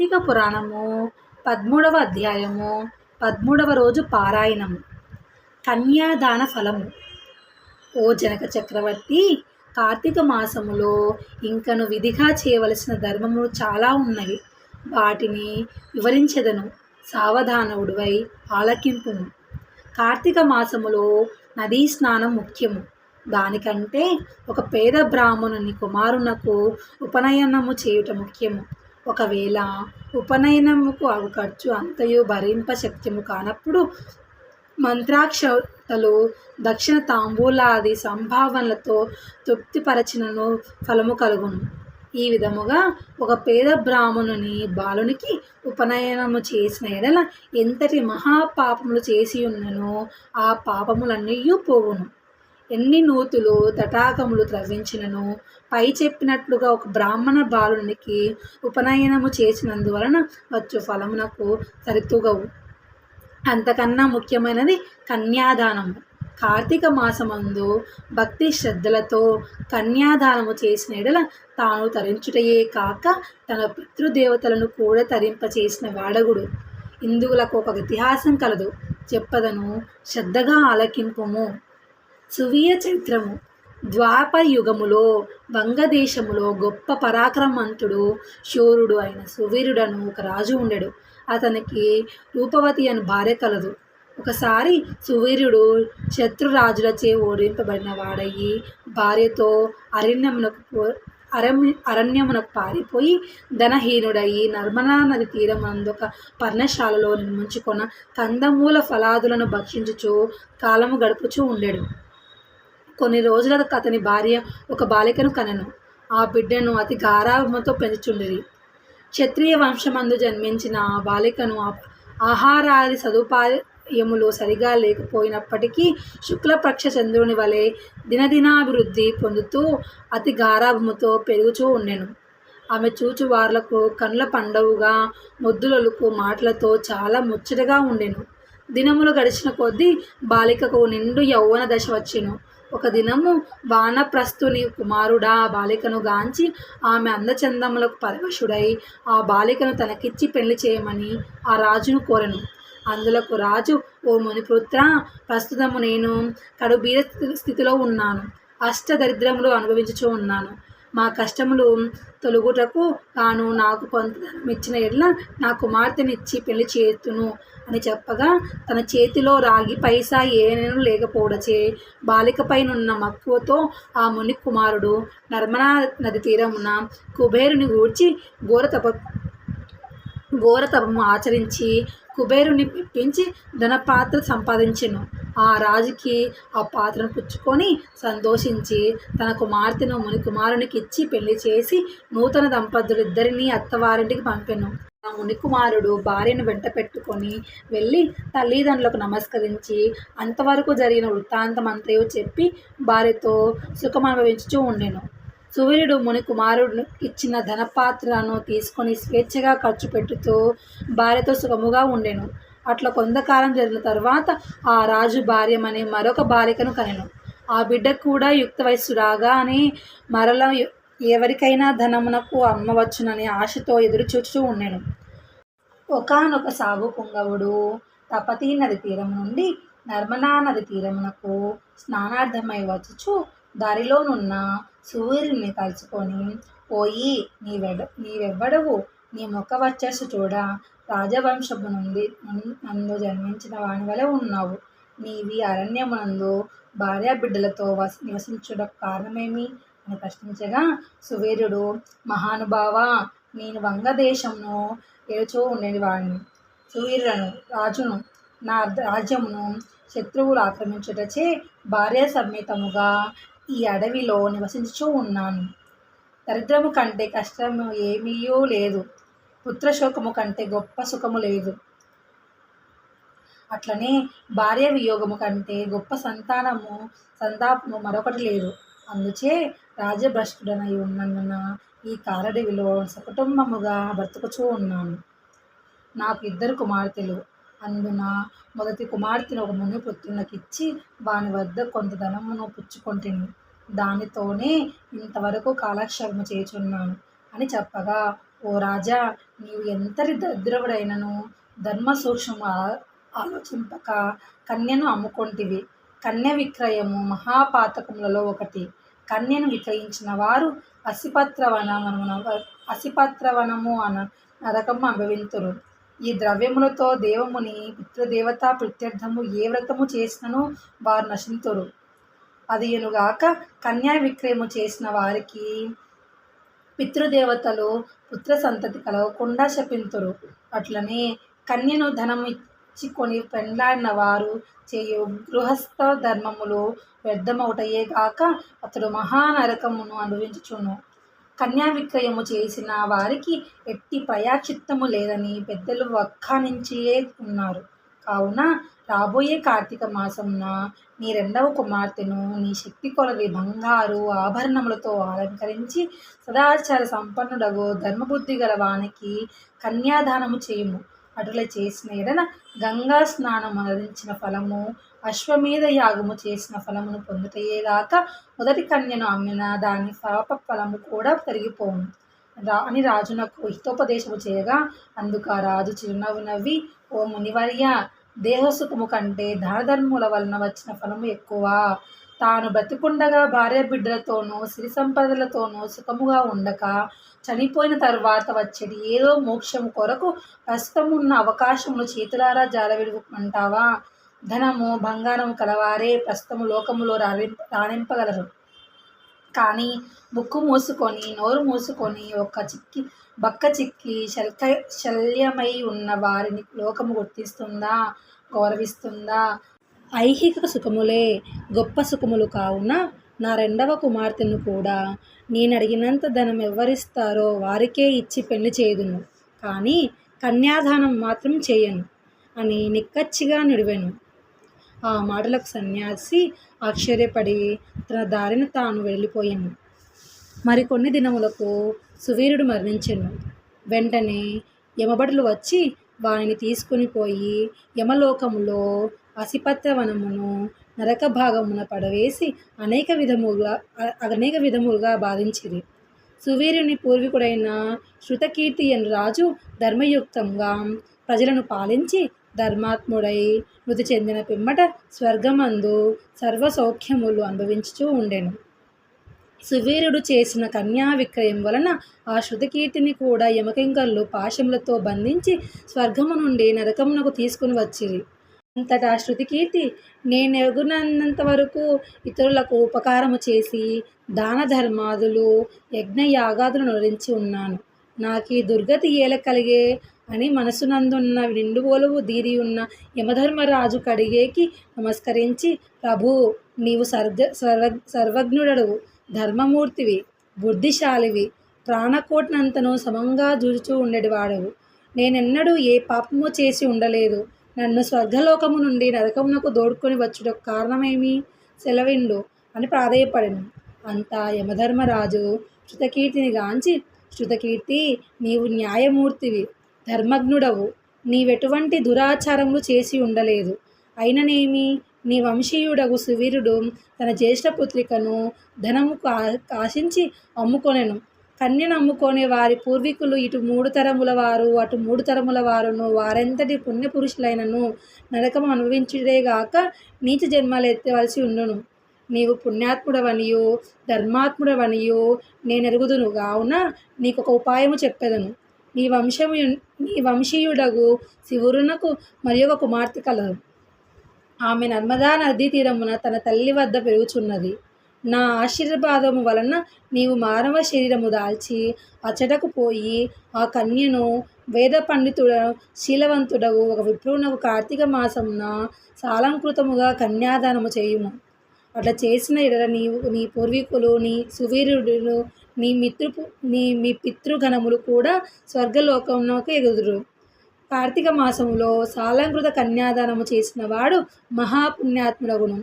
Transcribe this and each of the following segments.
కార్తీక పురాణము పదమూడవ అధ్యాయము పదమూడవ రోజు పారాయణము. కన్యాదాన ఫలము. ఓ జనక చక్రవర్తి కార్తీక మాసములో ఇంకను విధిగా చేయవలసిన ధర్మములు చాలా ఉన్నవి. వాటిని వివరించెదను. సావధానవుడివై ఆలకింపును కార్తీక మాసములో నదీ స్నానం ముఖ్యము. దానికంటే ఒక పేద బ్రాహ్మణుని కుమారునకు ఉపనయనము చేయుట ముఖ్యము. ఒకవేళ ఉపనయనముకు అవు ఖర్చు అంతయు భరింప శక్యము కానప్పుడు మంత్రాక్షతలు దక్షిణ తాంబూలాది సంభావనలతో తృప్తిపరచినను ఫలము కలుగును. ఈ విధముగా ఒక పేద బ్రాహ్మణుని బాలునికి ఉపనయనము చేసిన ఎడల ఎంతటి మహాపాపములు చేసి ఉన్ననో ఆ పాపములన్నీ పోవును. ఎన్ని నూతులు తటాకములు త్రవ్వించినను పై చెప్పినట్లుగా ఒక బ్రాహ్మణ బాలునికి ఉపనయనము చేసినందువలన వచ్చు ఫలమునకు సరితుగవు. అంతకన్నా ముఖ్యమైనది కన్యాదానము. కార్తీక మాసమందు భక్తి శ్రద్ధలతో కన్యాదానము చేసిన ఎడల తాను తరించుటయే కాక తన పితృదేవతలను కూడా తరింపచేసిన వాడగుడు. ఇందులకు ఒక ఇతిహాసం కలదు. చెప్పదను శ్రద్ధగా ఆలకింపుము. సువీయ చరిత్రము. ద్వాపరయుగములో వంగదేశములో గొప్ప పరాక్రమంతుడు శూరుడు అయిన సువీరుడను ఒక రాజు ఉండడు. అతనికి రూపవతి అని భార్య కలదు. ఒకసారి సువీరుడు శత్రురాజులచే ఓడింపబడిన వాడయ్యి భార్యతో అరణ్యమునకు అరణ్య అరణ్యమునకు పారిపోయి ధనహీనుడయి నర్మదా నది తీరమందొక పర్ణశాలలో నిర్మించుకున్న కందమూల ఫలాదులను భక్షించుచు కాలము గడుపుచూ ఉండేడు. కొన్ని రోజులకు అతని భార్య ఒక బాలికను కనెను. ఆ బిడ్డను అతి గారాభంతో పెంచుచుండిరి. క్షత్రియ వంశమందు జన్మించిన ఆ బాలికను ఆహారాది సదుపాయములు సరిగా లేకపోయినప్పటికీ శుక్లపక్ష చంద్రుని వలె దినదినాభివృద్ధి పొందుతూ అతి గారాభముతో పెరుగుచూ ఉండెను. ఆమె చూచువార్లకు కండ్ల పండవుగా ముద్దులొలుకు మాటలతో చాలా ముచ్చటగా ఉండెను. దినములు గడిచిన కొద్దీ బాలికకు నిండు యౌవన దశ వచ్చెను. ఒక దినము వానప్రస్థుని కుమారుడా ఆ బాలికను గాంచి ఆమె అందచందములకు పరవశుడై ఆ బాలికను తనకిచ్చి పెళ్ళి చేయమని ఆ రాజును కోరెను. అందులకు రాజు ఓ మునిపుత్ర ప్రస్తుతము నేను కడుబీర స్థితిలో ఉన్నాను. అష్టదరిద్రములు అనుభవించుచూ ఉన్నాను. మా కష్టములు తొలుగుటకు తాను నాకు కొంత ఇచ్చిన ఎడ్ల నా కుమార్తెనిచ్చి పెళ్ళి చేతును అని చెప్పగా తన చేతిలో రాగి పైసా ఏనేను లేకపోవడచే. బాలికపైనున్న మక్కువతో ఆ ముని కుమారుడు నర్మదా నది తీరమున కుబేరుని గూర్చి ఘోర తప ఘోర తపము ఆచరించి కుబేరుని పిప్పించి ధనపాత్ర సంపాదించెను. ఆ రాజుకి ఆ పాత్రను పుచ్చుకొని సంతోషించి తన కుమార్తెను ముని కుమారునికి ఇచ్చి పెళ్ళి చేసి నూతన దంపతులిద్దరినీ అత్తవారింటికి పంపెను. ఆ మునికుమారుడు భార్యను వెంట పెట్టుకొని వెళ్ళి తల్లిదండ్రులకు నమస్కరించి అంతవరకు జరిగిన వృత్తాంతం అంతయో చెప్పి భార్యతో సుఖం అనుభవించుచూ ఉండెను. సూర్యుడు ముని కుమారుడు ఇచ్చిన ధనపాత్రను తీసుకొని స్వేచ్ఛగా ఖర్చు పెట్టుతూ భార్యతో సుఖముగా ఉండెను. అట్లా కొంతకాలం జరిగిన తర్వాత ఆ రాజు భార్యమని మరొక బాలికను కనెను. ఆ బిడ్డ కూడా యుక్త వయస్సు రాగానే మరల ఎవరికైనా ధనమునకు అమ్మవచ్చునని ఆశతో ఎదురు ఉండెను. ఒకనొక సాగు పుంగవుడు తపతీ నది తీరం నుండి నర్మదా నది తీరమునకు స్నానార్థమై వచ్చుచు దారిలోనున్న సూర్యుని తలుచుకొని పోయి నీవెడ నీవెవ్వడవు? నీ ముఖ వచ్చస్సు చూడ? రాజవంశపు నుండి నందు జన్మించిన వాని వలె ఉన్నావు. నీవి అరణ్యమునందు భార్యా బిడ్డలతో వస నివసించడం కారణమేమి? అని ప్రశ్నించగా సువీర్యుడు మహానుభావ నేను వంగదేశంను ఏడుచూ ఉండేవాడిని సువీరులను రాజును నా రాజ్యమును శత్రువులు ఆక్రమించుటచే భార్య సమేతముగా ఈ అడవిలో నివసించుచూ ఉన్నాను. దరిద్రము కంటే కష్టము ఏమీయూ లేదు. పుత్రశోకము కంటే గొప్ప సుఖము లేదు. అట్లనే భార్య వియోగము కంటే గొప్ప సంతానము సంతాపము మరొకటి లేదు. అందుచే రాజభ్రష్టుడనై ఉన్నందున ఈ కారడవిలో సకుటుంబముగా బ్రతుకుచూ ఉన్నాను. నాకు ఇద్దరు కుమార్తెలు. అందున మొదటి కుమార్తెను ఒక మునిపుత్రునికిచ్చి వాని వద్ద కొంత ధనమును పుచ్చుకొంటిని. దానితోనే ఇంతవరకు కాలక్షేపము చేయుచున్నాను అని చెప్పగా ఓ రాజా నీవు ఎంతటి దరిద్రవుడైనను? ధర్మ సూక్ష్మ ఆలోచింపక కన్యను అమ్ముకొంటివి. కన్య విక్రయము మహాపాతకములలో ఒకటి. కన్యను విక్రయించిన వారు అసిపత్రవనమున అసిపత్రవనము అన నరకము అనుభవింతురు. ఈ ద్రవ్యములతో దేవముని పితృదేవత ప్రత్యర్థము ఏ వ్రతము చేసినను వారు నశింతురు. అది ఎనుగాక కన్యా విక్రయము చేసిన వారికి పితృదేవతలు పుత్ర సంతతి కలగకుండా శపింతురు. అట్లనే కన్యను ధనము ఇచ్చుకొని పెండ్లాడిన వారు చేయు. గృహస్థ ధర్మములు వ్యర్థమవుటయే గాక అతడు మహానరకమును అనుభవించుచును. కన్యా విక్రయము చేసిన వారికి ఎట్టి ప్రయాచిత్తము లేదని పెద్దలు వక్కానించే ఉన్నారు. కావున రాబోయే కార్తీక మాసమున నీ రెండవ కుమార్తెను నీ శక్తి కొలది బంగారు ఆభరణములతో అలంకరించి సదాచార సంపన్నుడగు ధర్మబుద్ధి గల వానికి కన్యాదానము చేయుము. అటుల చేసిన ఎడన గంగా స్నానము అందించిన ఫలము అశ్వమేధ యాగము చేసిన ఫలమును పొందుటయేగాక మొదటి కన్యను అమ్మిన దాని పాప ఫలము కూడా పెరిగిపోను. రా అని రాజునకు హితోపదేశము చేయగా అందుకు ఆ రాజు చిరునవ్వు నవ్వి ఓ మునివర్య దేహసుఖము కంటే దానధర్ముల వలన వచ్చిన ఫలము ఎక్కువ. తాను బ్రతికుండగా భార్య బిడ్డలతోనూ సిరి సంపదలతోనూ సుఖముగా ఉండక చనిపోయిన తర్వాత వచ్చేది ఏదో మోక్షం కొరకు ప్రస్తుతం ఉన్న అవకాశములు చేతులారా జాలవిడుకుంటావా ధనము బంగారము కలవారే ప్రస్తుతము లోకములో రాణింప రాణింపగలరు. కానీ ముక్కు మూసుకొని నోరు మూసుకొని ఒక చిక్కి బక్క చిక్కి శల్క శల్యమై ఉన్న వారిని లోకము గుర్తిస్తుందా? గౌరవిస్తుందా? ఐహిక సుఖములే గొప్ప సుఖములు కావున నా రెండవ కుమార్తెను కూడా నేను అడిగినంత ధనం ఎవరిస్తారో వారికే ఇచ్చి పెళ్ళి చేయదును. కానీ కన్యాదానం మాత్రం చేయను అని నిక్కచ్చిగా నిడివెను. ఆ మాటలకు సన్యాసి ఆశ్చర్యపడి తన దారిన తాను వెళ్ళిపోయాను. మరికొన్ని దినములకు సువీరుడు మరణించెను. వెంటనే యమబడులు వచ్చి వారిని తీసుకుని పోయి యమలోకములో అసిపత్రవనమును నరక భాగమున పడవేసి అనేక విధములుగా అనేక విధములుగా బాధించిరి. సువీరుని పూర్వీకుడైన శృతకీర్తి అని రాజు ధర్మయుక్తంగా ప్రజలను పాలించి ధర్మాత్ముడై మృతి చెందిన పిమ్మట స్వర్గమందు సర్వ సౌఖ్యములు అనుభవించుచూ ఉండెను. సువీరుడు చేసిన కన్యా విక్రయం వలన ఆ శృతకీర్తిని కూడా యమకింకర్లు పాశములతో బంధించి స్వర్గము నుండి నరకమునకు తీసుకుని వచ్చిరి. అంతటా శృతికీర్తి నేనెగునంత వరకు ఇతరులకు ఉపకారము చేసి దాన ధర్మాదులు యజ్ఞ యాగాదులు నరించి ఉన్నాను. నాకు ఈ దుర్గతి ఏల కలిగే అని మనసునందున్న నిండుగోలువు దీరి ఉన్న యమధర్మరాజు కడిగేకి నమస్కరించి ప్రభు నీవు సర్గ సర్వ సర్వజ్ఞుడవు ధర్మమూర్తివి బుద్ధిశాలివి ప్రాణకోటినంతను సమంగా జూచుచూ ఉండేవాడవు. నేనెన్నడూ ఏ పాపము చేసి ఉండలేదు. నన్ను స్వర్గలోకము నుండి నరకమునకు దోడుకొని వచ్చుటకు కారణమేమి? సెలవిండు అని ప్రాధేయపడెను. అంతా యమధర్మరాజు శృతకీర్తిని గాంచి శృతకీర్తి నీవు న్యాయమూర్తివి ధర్మజ్ఞుడవు. నీవెటువంటి దురాచారములు చేసి ఉండలేదు. అయిననేమి? నీ వంశీయుడగు సువీరుడు తన జ్యేష్ఠ పుత్రికను ధనము కా కాశించి అమ్ముకొనెను. కన్యను నమ్ముకునే వారి పూర్వీకులు ఇటు మూడు తరముల వారు అటు మూడు తరముల వారును వారెంతటి పుణ్యపురుషులైనను నరకము అనుభవించుడేగాక నీచ జన్మలు ఎత్తవలసి ఉండును. నీవు పుణ్యాత్ముడవనియో ధర్మాత్ముడవనియో నేనెరుగుదును. కావున నీకు ఒక ఉపాయము చెప్పేదను. నీ వంశము నీ వంశీయుడగు శివురునకు మరి ఒక కుమార్తె కలదు. ఆమె నర్మదా నదీ తీరమున తన తల్లి వద్ద పెరుగుచున్నది. నా ఆశీర్వాదము వలన నీవు మానవ శరీరము దాల్చి అచ్చటకు పోయి ఆ కన్యను వేద పండితుడ శీలవంతుడవు ఒక విప్రునకు కార్తీక మాసమున సాలంకృతముగా కన్యాదానము చేయుము. అట్లా చేసిన ఎడల నీవు నీ పూర్వీకులు నీ సువీరుడు నీ మిత్రు నీ మీ పితృగణములు కూడా స్వర్గలోకంలోకి ఎగుదురు. కార్తీక మాసములో సాలంకృత కన్యాదానము చేసిన వాడు మహాపుణ్యాత్ముడగును.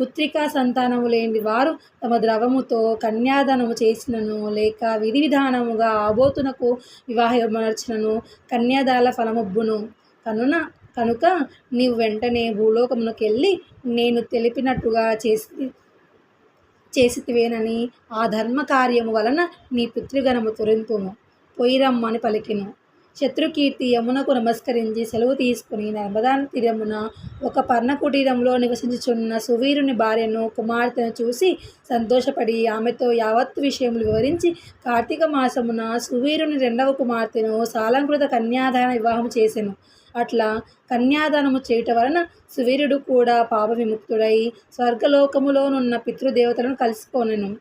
పుత్రికా సంతానము లేని వారు తమ ద్రవముతో కన్యాదానము చేసినను లేక విధి విధానముగా ఆబోతునకు వివాహమర్చినను కన్యాదాల ఫలమొబ్బును. కనున కనుక నీవు వెంటనే భూలోకమునకెళ్ళి నేను తెలిపినట్టుగా చేసి చేసివేనని ఆ ధర్మ కార్యము వలన నీ పితృగణము తొరింపుము పొయ్యిరమ్మని పలికిను. శత్రుకీర్తి యమునకు నమస్కరించి సెలవు తీసుకుని నర్మదా తీరమున ఒక పర్ణకుటీరంలో నివసించుచున్న సువీరుని భార్యను కుమార్తెను చూసి సంతోషపడి ఆమెతో యావత్ విషయములు వివరించి కార్తీక మాసమున సువీరుని రెండవ కుమార్తెను సాలంకృత కన్యాదాన వివాహం చేసెను. అట్లా కన్యాదానము చేయుట వలన సువీరుడు కూడా పాప విముక్తుడై స్వర్గలోకములోనున్న పితృదేవతలను కలిసిపోనెను.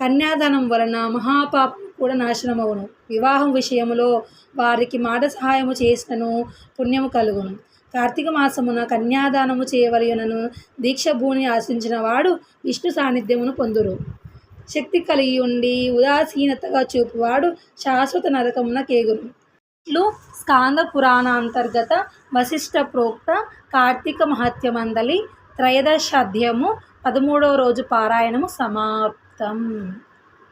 కన్యాదానం వలన మహాపాపం కూడా నాశనమవును. వివాహం విషయములో వారికి మాట సహాయము చేసినను పుణ్యము కలుగును. కార్తీక మాసమున కన్యాదానము చేయవలయునను దీక్ష భూని ఆశించిన వాడు విష్ణు సాన్నిధ్యమును పొందురు. శక్తి కలిగి ఉండి ఉదాసీనతగా చూపువాడు శాశ్వత నరకమున కేగురు ఇట్లు స్కాంద పురాణాంతర్గత వశిష్ఠ ప్రోక్త కార్తీక మహత్యమందలి త్రయోదశాధ్యాయము పదమూడవ రోజు పారాయణము సమాప్తం.